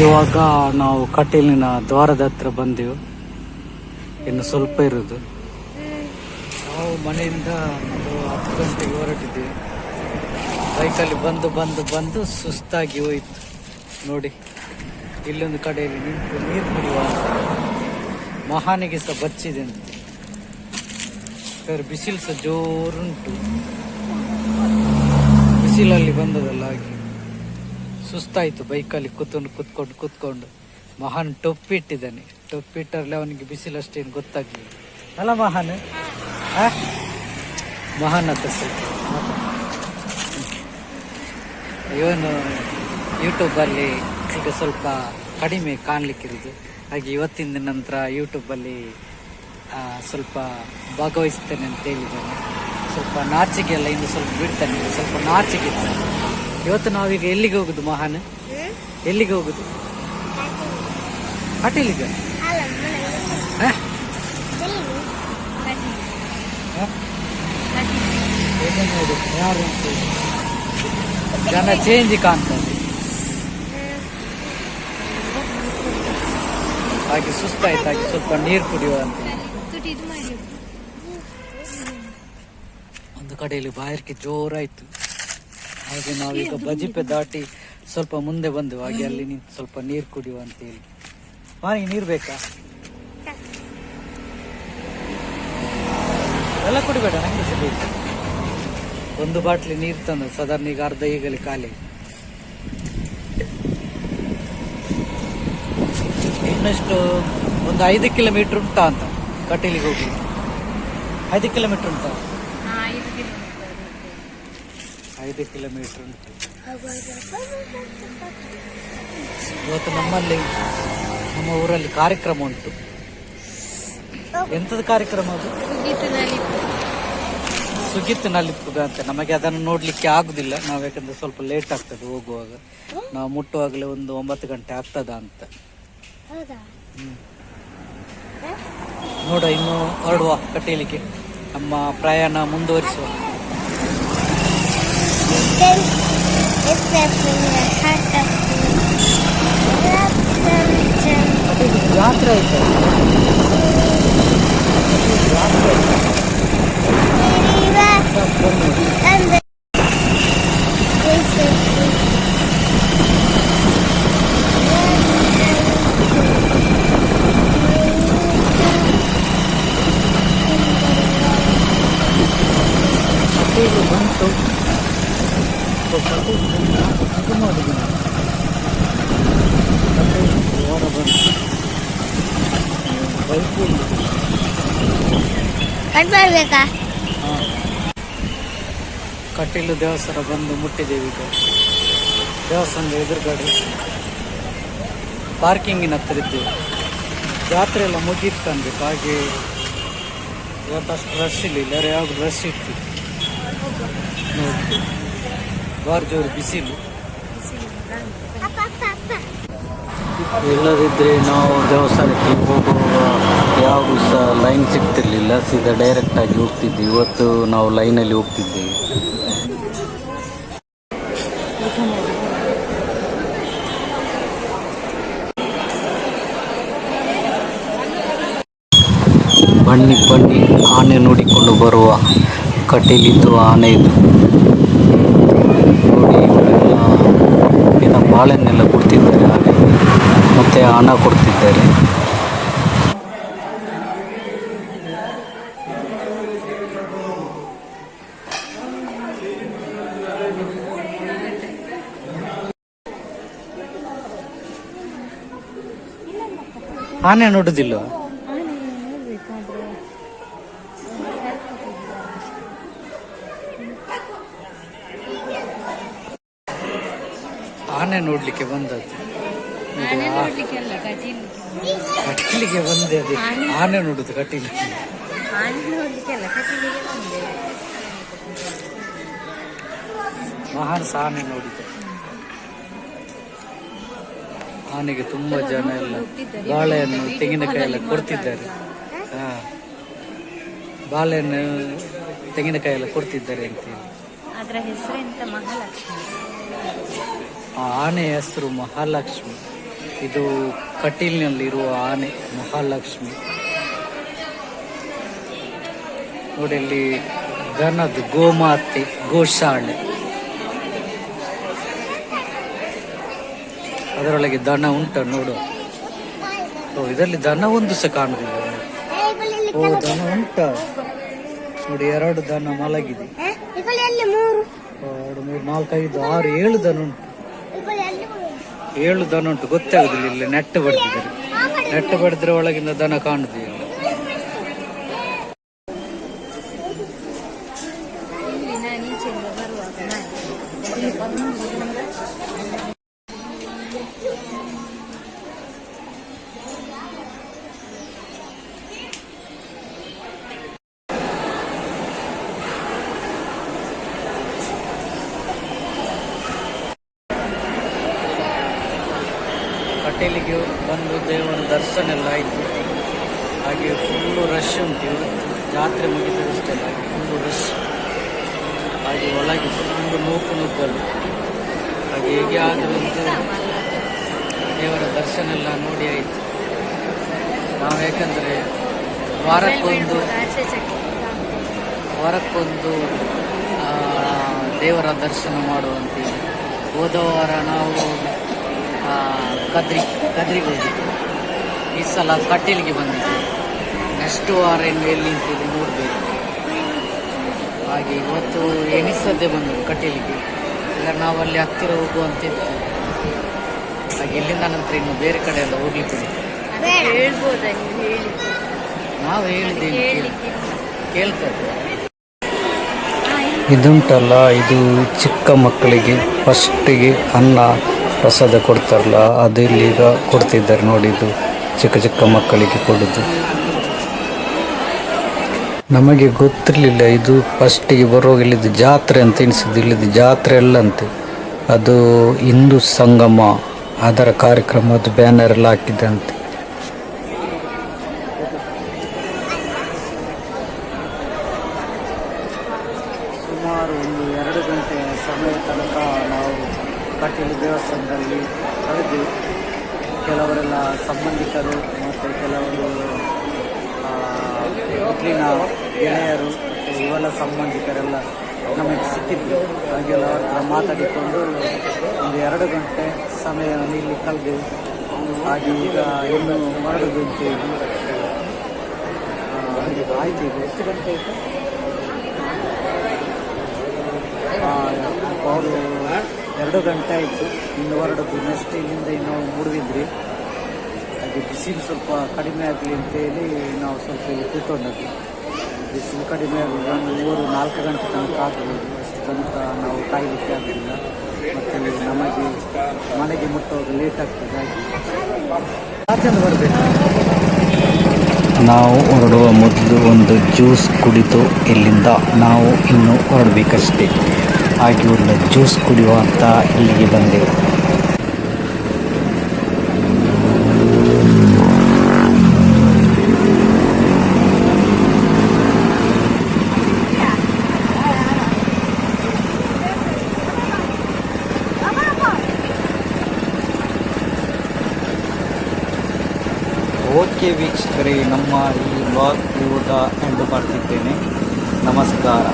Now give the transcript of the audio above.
ಇವಾಗ ನಾವು ಕಟೀಲಿನ ದ್ವಾರದ ಹತ್ರ ಬಂದೆವು. ಇನ್ನು ಸ್ವಲ್ಪ ಇರೋದು. ನಾವು ಮನೆಯಿಂದ ಒಂದು ಹತ್ತು ಗಂಟೆಗೆ ಹೊರಟಿದ್ದೀವಿ. ಬೈಕಲ್ಲಿ ಬಂದು ಬಂದು ಬಂದು ಸುಸ್ತಾಗಿ ಹೋಯಿತು. ನೋಡಿ, ಇಲ್ಲೊಂದು ಕಡೆಯಲ್ಲಿ ನಿಂತು ನೀರು ಕುಡಿಯುವ ಮಹಾನಿಗೆ ಸಹ ಬಚ್ಚಿದೆ ಅಂತ. ಸರ್, ಬಿಸಿಲು ಸಹ ಜೋರುಂಟು. ಬಿಸಿಲಲ್ಲಿ ಬಂದದಲ್ಲ ಹಾಗೆ. ಸುಸ್ತಾಯಿತು ಬೈಕಲ್ಲಿ ಕೂತ್ಕೊಂಡು ಕೂತ್ಕೊಂಡು ಕೂತ್ಕೊಂಡು. ಮಹಾನ್ ಟೊಪ್ಪಿಟ್ಟಿದ್ದಾನೆ. ಟೊಪ್ಪಿಟ್ಟರಲ್ಲಿ ಅವನಿಗೆ ಬಿಸಿಲು ಅಷ್ಟೇನು ಗೊತ್ತಾಗಲಿಲ್ಲ. ಅಲ್ಲ ಮಹಾನ್? ಮಹಾನ್ ಅಂತ ಸ್ವಲ್ಪ ಇವನು ಯೂಟ್ಯೂಬಲ್ಲಿ ಈಗ ಸ್ವಲ್ಪ ಕಡಿಮೆ ಕಾಣಲಿಕ್ಕಿರೋದು. ಹಾಗೆ ಇವತ್ತಿನ ನಂತರ ಯೂಟ್ಯೂಬಲ್ಲಿ ಸ್ವಲ್ಪ ಭಾಗವಹಿಸ್ತೇನೆ ಅಂತ ಹೇಳಿದ್ದಾನೆ. ಸ್ವಲ್ಪ ನಾಚಿಕೆ ಎಲ್ಲ ಇನ್ನು ಸ್ವಲ್ಪ ಬಿಡ್ತಾನೆ. ಸ್ವಲ್ಪ ನಾಚಿಕೆ ಇತ್ತು ಇವತ್ತು ನಾವೀಗ ಎಲ್ಲಿಗೆ ಹೋಗುದು ಮಹಾನ್? ಎಲ್ಲಿಗೆ ಹೋಗುದು? ಹೋಟೆಲಿಗೆ ಯಾರು ಜನ ಚೇಂಜ್ ಕಾಣ್ತದೆ. ಹಾಗೆ ಸುಸ್ತಾಯ್ತು ಹಾಗೆ ಸ್ವಲ್ಪ ನೀರು ಕುಡಿಯುವ ಅಂತ. ಒಂದು ಕಡೆಯಲ್ಲಿ ಬಾಯಾರಿಕೆ ಜೋರಾಯ್ತು. ಹಾಗೆ ನಾವೀಗ ಬಜಿಪೆ ದಾಟಿ ಸ್ವಲ್ಪ ಮುಂದೆ ಬಂದು ಹಾಗೆ ಅಲ್ಲಿ ನೀನು ಸ್ವಲ್ಪ ನೀರು ಕುಡಿಯುವ ಅಂತ ಹೇಳಿ ಮಾನಿಗೆ ನೀರು ಬೇಕಾ? ಎಲ್ಲ ಕುಡಿಬೇಡ ನಂಗೆ ಬೇಕು. ಒಂದು ಬಾಟ್ಲಿ ನೀರು ತಂದು ಸಾಧಾರಣ ಈಗ ಅರ್ಧ ಈಗಲೇ ಖಾಲಿ. ಇನ್ನಷ್ಟು ಒಂದು ಐದು ಕಿಲೋಮೀಟರ್ ಉಂಟಾ ಅಂತ ಕಟೀಲಿಗೆ ಹೋಗಿ ಐದು ಕಿಲೋಮೀಟರ್ ಉಂಟಾ? ಐದು ಕಿಲೋಮೀಟರ್ ಉಂಟು. ಇವತ್ತು ನಮ್ಮಲ್ಲಿ ನಮ್ಮ ಊರಲ್ಲಿ ಕಾರ್ಯಕ್ರಮ ಉಂಟು. ಎಂಥದ್ದು ಕಾರ್ಯಕ್ರಮ ಅದು? ಸುಗಿತ್ತು ನಲಿಪುಗ ಅಂತ. ನಮಗೆ ಅದನ್ನು ನೋಡ್ಲಿಕ್ಕೆ ಆಗುದಿಲ್ಲ. ನಾವು ಯಾಕಂದ್ರೆ ಸ್ವಲ್ಪ ಲೇಟ್ ಆಗ್ತದೆ ಹೋಗುವಾಗ. ನಾವು ಮುಟ್ಟುವಾಗಲೇ ಒಂದು ಒಂಬತ್ತು ಗಂಟೆ ಆಗ್ತದ ಅಂತ. ನೋಡ ಇನ್ನು ಹೊರಡುವ ಕಟೀಲಿಕ್ಕೆ ನಮ್ಮ ಪ್ರಯಾಣ ಮುಂದುವರಿಸುವ. then it's definitely a hack of the Raptor. Kateel ದೇವಸ್ಥಾನ ಬಂದು ಮುಟ್ಟಿದ್ದೇವೆ ಈಗ. ದೇವಸ್ಥಾನದ ಎದುರುಗಡೆ ಪಾರ್ಕಿಂಗಿನ ಹತ್ತಿರ ಇದ್ದೇವೆ. ಜಾತ್ರೆ ಎಲ್ಲ ಮುಗೀತು ಕಾಣ್ಬೇಕು ಹಾಗೆ ಇವತ್ತು ಅಷ್ಟು ರಶ್ ಇಲ್ಲ ಯಾವಾಗ ರಶ್ ಇತ್ತು. ನೋಡಿ ಬಾರ್ ಜೋರು ಬಿಸಿಲು. ಇಲ್ಲದಿದ್ದರೆ ನಾವು ದೇವಸ್ಥಾನಕ್ಕೆ ಹೋಗುವ ಯಾವುದು ಸಹ ಲೈನ್ ಸಿಗ್ತಿರ್ಲಿಲ್ಲ. ಸೀದಾ ಡೈರೆಕ್ಟಾಗಿ ಹೋಗ್ತಿದ್ವಿ. ಇವತ್ತು ನಾವು ಲೈನಲ್ಲಿ ಹೋಗ್ತಿದ್ದೇವೆ. ಬನ್ನಿ ಬನ್ನಿ. ಆನೆ ನೋಡಿಕೊಂಡು ಬರುವ ಕಟೀಲಿದ್ದು ಆನೆ ಇದು. ನೋಡಿ ಇವರೆಲ್ಲ ಬಾಳೆನ್ನೆಲ್ಲ ಕೊಡ್ತೀವಿ ಮತ್ತೆ ಹಣ ಕೊಡ್ತಿದ್ದಾರೆ. ಆನೆ ನೋಡುದಿಲ್ಲ? ಆನೆ ನೋಡ್ಲಿಕ್ಕೆ ಬಂದದ್ದು. ಕಟೀಲಿಗೆ ಬಂದೆ ಅದೇ. ಆನೆ ನೋಡುದು ಕಟೀಲಿ ಮಹಾನ್ ಆನೆ ನೋಡಿದೆ. ಆನೆಗೆ ತುಂಬಾ ಜನ ಎಲ್ಲ ಬಾಳೆಯನ್ನು ತೆಂಗಿನಕಾಯಿ ಎಲ್ಲ ಕೊಡ್ತಿದ್ದಾರೆ. ಹಾ. ಬಾಳೆಹಣ್ಣು ತೆಂಗಿನಕಾಯಿ ಎಲ್ಲ ಕೊಡ್ತಿದ್ದಾರೆ ಅಂತ ಹೇಳಿ. ಅದರ ಹೆಸರು ಎಂತ? ಮಹಾಲಕ್ಷ್ಮಿ. ಆ ಆನೆಯ ಹೆಸರು ಮಹಾಲಕ್ಷ್ಮಿ. ಇದು ಕಟೀಲ್ನಲ್ಲಿರುವ ಆನೆ ಮಹಾಲಕ್ಷ್ಮಿ. ನೋಡಿ ಇಲ್ಲಿ ದನದ ಗೋಮಾತೆ ಗೋಶಾಲೆ ಅದರೊಳಗೆ ದನ ಉಂಟ ನೋಡು. ಓ ಇದರಲ್ಲಿ ದನ ಒಂದು ಸಹ ಕಾಣುದಿಲ್ಲ. ಓ ದನ ಉಂಟ? ನೋಡಿ ಎರಡು ದನ ಮಲಗಿದೆ. ಎರಡು ಮೂರು ನಾಲ್ಕೈದು ಆರು ಏಳು ದನ ಉಂಟು. ಏಳು ದನ ಉಂಟು ಗೊತ್ತಾಗುದಿಲ್ಲ ಇಲ್ಲಿ ನೆಟ್ಟು ಬಡ್ದಿದ್ದಾರೆ. ನೆಟ್ಟು ಬಡಿದ್ರೆ ಒಳಗಿಂದ ದನ ಕಾಣುದಿಲ್ಲ. ಕಟೀಲಿಗೆ ಬಂದು ದೇವರ ದರ್ಶನ ಎಲ್ಲ ಆಯಿತು. ಹಾಗೆ ಫುಲ್ಲು ರಶ್ ಉಂಟು ಜಾತ್ರೆ ಮುಗಿದಷ್ಟೇ ಹಾಗೆ ಫುಲ್ಲು ರಶ್ ಹಾಗೆ ಒಳಗೆ ಫುಲ್ಲು ನೂಕು ನುಗ್ಗಲು. ಹಾಗೆ ಹೇಗೆ ಆದರೂ ದೇವರ ದರ್ಶನ ಎಲ್ಲ ನೋಡಿ ಆಯಿತು. ನಾವು ಯಾಕಂದರೆ ವಾರಕ್ಕೊಂದು ವಾರಕ್ಕೊಂದು ದೇವರ ದರ್ಶನ ಮಾಡುವಂತೀವಿ ಹೋದ ವಾರ ನಾವು ಕದ್ರಿ ಕದ್ರಿಗೆ ಹೋಗಿದ್ವಿ ಈ ಸಲ ಕಟೀಲ್ಗೆ ಬಂದಿದ್ದು. ನೆಕ್ಸ್ಟ್ ವಾರ ಇನ್ನು ಎಲ್ಲಿ ನಿಂತಿದೆ ನೋಡಬೇಕು. ಹಾಗೆ ಇವತ್ತು ಎಣಿಸದೆ ಬಂದು ಕಟೀಲಿಗೆ. ಇಲ್ಲ ನಾವು ಅಲ್ಲಿ ಹತ್ತಿರ ಹೋಗುವಂತಿತ್ತು ಹಾಗೆ ಇಲ್ಲಿಂದ ನಂತರ ಇನ್ನು ಬೇರೆ ಕಡೆ ಎಲ್ಲ ಹೋಗ್ಲಿಕ್ಕೆ ನೀವು ಹೇಳಿದ್ದೇವೆ ಕೇಳ್ತದೆ ಕೇಳ್ತಾರೆ ಇದುಂಟಲ್ಲ ಇದು ಚಿಕ್ಕ ಮಕ್ಕಳಿಗೆ ಫಸ್ಟಿಗೆ ಅನ್ನ. ಪ್ರಸಾದ ಕೊಡ್ತಾರಲ್ಲ, ಅದು ಈಗ ಕೊಡ್ತಿದ್ದಾರೆ ನೋಡಿದ್ದು ಚಿಕ್ಕ ಚಿಕ್ಕ ಮಕ್ಕಳಿಗೆ ಕೊಡೋದು. ನಮಗೆ ಗೊತ್ತಿರಲಿಲ್ಲ, ಇದು ಫಸ್ಟಿಗೆ ಬರುವಾಗ ಇಲ್ಲಿದ್ದು ಜಾತ್ರೆ ಅಂತ ಎನಿಸಿದ್ದು ಇಲ್ಲಿದ್ದು ಜಾತ್ರೆ ಅಲ್ಲಂತೆ ಅದು ಹಿಂದೂ ಸಂಗಮ, ಅದರ ಕಾರ್ಯಕ್ರಮದ ಬ್ಯಾನರ್ ಎಲ್ಲ ಹಾಕಿದ್ದಂತೆ ಸುಮಾರು ಒಂದು ಎರಡು ಗಂಟೆ ಸಮಯ ತನಕ ನಾವು ಕಟೀಲು ದೇವಸ್ಥಾನದಲ್ಲಿ ಕರೆದು ಕೆಲವರೆಲ್ಲ ಸಂಬಂಧಿಕರು ಮತ್ತು ಕೆಲವರು ಮೊದಲಿನ ಗೆಳೆಯರು ಇವೆಲ್ಲ ಸಂಬಂಧಿಕರೆಲ್ಲ ನಮಗೆ ಸಿಕ್ಕಿದ್ರು. ಹಾಗೆಲ್ಲ ಹತ್ರ ಮಾತಾಡಿಕೊಂಡು ಒಂದು ಎರಡು ಗಂಟೆ ಸಮಯ ಇಲ್ಲಿ ಕಳೆದೆವು ಹಾಗೆ ಈಗ ಇನ್ನು ಅಂತ ಅಂತೇಳಿ ಆಯ್ತು ಈಗ. ಎಷ್ಟು ಗಂಟೆ ಆಯಿತು? ಅವರು ಎರಡು ಗಂಟೆ ಆಯಿತು. ಇನ್ನು ಹೊರಡೋದು. ನೆಕ್ಸ್ಟ್ ಇಲ್ಲಿಂದ ಇನ್ನೂ ಮುಡಿದಿದ್ರಿ ಹಾಗೆ ಬಿಸಿಲು ಸ್ವಲ್ಪ ಕಡಿಮೆ ಆಗಲಿ ಅಂತೇಳಿ ನಾವು ಸ್ವಲ್ಪ ಇಲ್ಲಿ ಬಿಸಿಲು ಕಡಿಮೆ ಆಗಲಿ ಒಂದು ಮೂರು, ನಾಲ್ಕು ಗಂಟೆ ತನಕ ಆಗ್ಬೋದು. ಅಷ್ಟು ತನಕ ನಾವು ಕಾಯಲಿಕ್ಕೆ ಆಗಲಿಲ್ಲ ಮತ್ತು ನಮಗೆ ಮನೆಗೆ ಮುಟ್ಟೋದು ಲೇಟ್ ಆಗ್ತದೆ. ಹಾಗೆ. ಬರಬೇಕು? ನಾವು ಹೊರಡುವ ಮೊದಲು ಒಂದು ಜ್ಯೂಸ್ ಕುಡಿತು ಇಲ್ಲಿಂದ ನಾವು ಇನ್ನು ಹೊರಡಬೇಕಷ್ಟೇ. ಹಾಗೆ ಒಂದು ಜ್ಯೂಸ್ ಕುಡಿಯುವ ಅಂತ ಇಲ್ಲಿಗೆ ಬಂದೆವು ಓಕೆ ವೀಕ್ಷಕರೇ, ನಮ್ಮ ಈ ಬ್ಲಾಗ್ ಊಟ ಎಂದು ಮಾಡ್ತಿದ್ದೇನೆ ನಮಸ್ಕಾರ.